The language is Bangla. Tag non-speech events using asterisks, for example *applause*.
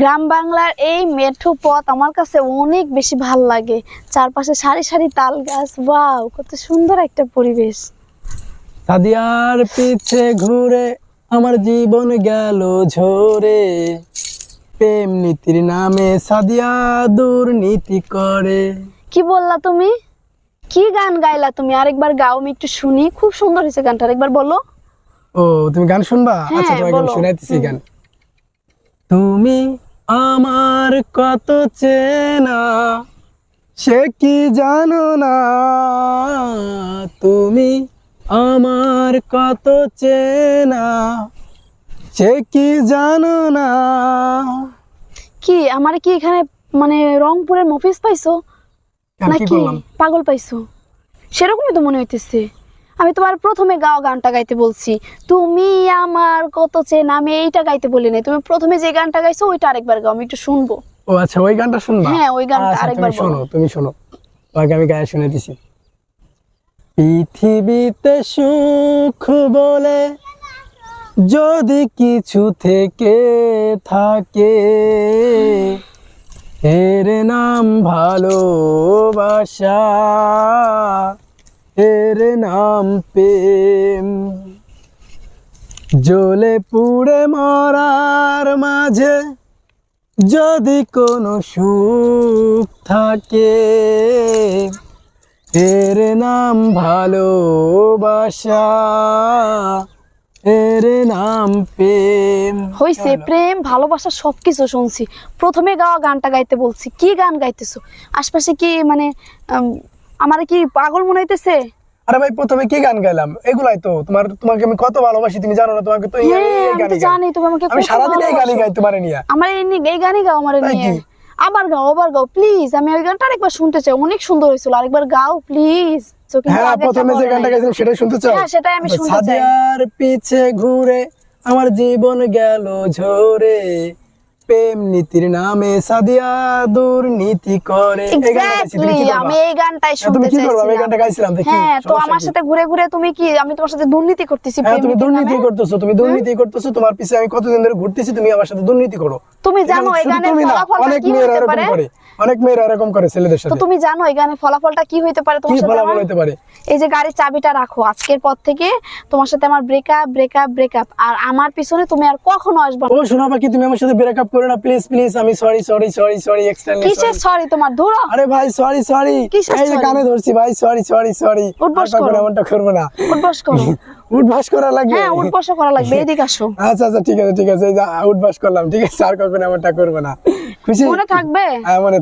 গ্রাম বাংলার এই মেঠো পথ আমার কাছে অনেক বেশি ভালো লাগে। চারপাশে সারি সারি তাল গাছ ওয়াও কত সুন্দর একটা পরিবেশ। সাদিয়ার পিছে ঘুরে আমার জীবন গেল ঝরে। প্রেম নীতির নামে সাদিয়া দুর্নীতি করে। কি বললা তুমি? কি গান গাইলা তুমি? আরেকবার গাও আমি একটু শুনি। খুব সুন্দর হয়েছে গানটা আরেকবার বলো। ও তুমি গান শুনবা? হ্যাঁ, আচ্ছা তোমাকে আমি শুনাইতেছি গান। তুমি আমার কত চেনা সে কি জানো না? তুমি আমার কত চেনা সে কি জানো না? কি আমার কি এখানে মানে রংপুরের মফিস পাইছো? নাকি পাগল পাইছো? সেরকমই তো মনে হইতেছে। আমি তোমার প্রথমে গাও গানটা গাইতে বলছি। তুমি আমার কত চেন আমি এইটা গাইতে বলি নাই। তুমি প্রথমে যে গানটা গাইছো ওইটা আরেকবার গাও আমি একটু শুনব। ও আচ্ছা ওই গানটা শুনবা? হ্যাঁ, ওই গানটা আচ্ছা, আরেকবার শোনো তুমি শোনো। তোমাকে আমি গায়ে শুনে দিছি। পৃথিবীতে সুখ বলে যদি কিছু থেকে থাকে এর নাম ভালোবাসা। এর নাম প্রেম। জ্বলে পুড়ে মরার মাঝে যদি কোনো সুখ থাকে, এর নাম ভালোবাসা, এর নাম প্রেম। হইছে প্রেম, ভালোবাসা সবকিছু শুনছি। প্রথমে গাওয়া গানটা গাইতে বলছি। কি গান গাইতেছো? আশপাশে কি মানে আমার কি পাগল মনে হইতেছে? আরে ভাই প্রথমে কি গান গাইলাম? এগুলাই তো। তোমার তোমাকে আমি কত ভালোবাসি তুমি জানো না তোমাকে তো এই- হ্যাঁ, গানই জানি তুমি আমাকে আমি কত সারাদিন এই গানই গাই তোমার নিয়ে। আমার এই এই গানই গাও আমার নিয়ে। আবার গাও আবার গাও প্লিজ আমি ওই গানটা আরেকবার শুনতে চাই। অনেক সুন্দর হয়েছিল। আরেকবার গাও প্লিজ হ্যাঁ প্রথমে যে গানটা গাইছিলাম সেটাই শুনতে চাও? হ্যাঁ, সেটাই আমি শুনতে চাই। সাদিয়ার পিছে ঘুরে আমার জীবন গেল ঝরে। প্রেম নীতির নামে সাদিয়া দুর্নীতি করে? আমি এই গানটাই হ্যাঁ, শুনতে কি আমি চাইছিলাম। গানটা গাইছিলাম, হ্যাঁ তো আমার সাথে ঘুরে ঘুরে তুমি কি আমি তোমার সাথে দুর্নীতি করতেছি হ্যাঁ তুমি দুর্নীতি করতেছো তুমি দুর্নীতি করতেছো তোমার পিছে আমি কতদিন ধরে ঘুরতেছি তুমি আমার সাথে দুর্নীতি করো। তুমি জানো এই গানের অনেক কি হতে পারে? করে। অনেক মেয়েরা এরকম করে ছেলেদের তো সাথে। তুমি জানো এই গানের ফলাফলটা কি হইতে পারে তোমার সাথে ফলাফল আমার? হতে পারে? এই যে গাড়ির চাবিটা রাখো আজকের পর থেকে তোমার সাথে আমার ব্রেকআপ ব্রেকআপ ব্রেকআপ আর আমার পিছনে তুমি আর কখনো আসবে না। ও শোনা বাকি তুমি আমার সাথে ব্রেকআপ করো না প্লিজ প্লিজ আমি sorry sorry sorry sorry extremely কিসের সরি তোমার? ধরো। আরে ভাই সরি সরি এই যে কানে ধরছি ভাই সরি সরি সরি উঠবস করো। এমনটা করব না। উঠবস করো। *laughs* উঠবাস করা লাগবে। হ্যাঁ উঠবস করা লাগবে। *laughs* এদিকে আসো। আচ্ছা আচ্ছা ঠিক আছে ঠিক আছে। এই যে উঠবাস করলাম ঠিক আছে? আর কখনো এমনটা করব না। খুশি? মনে থাকবে? হ্যাঁ মনে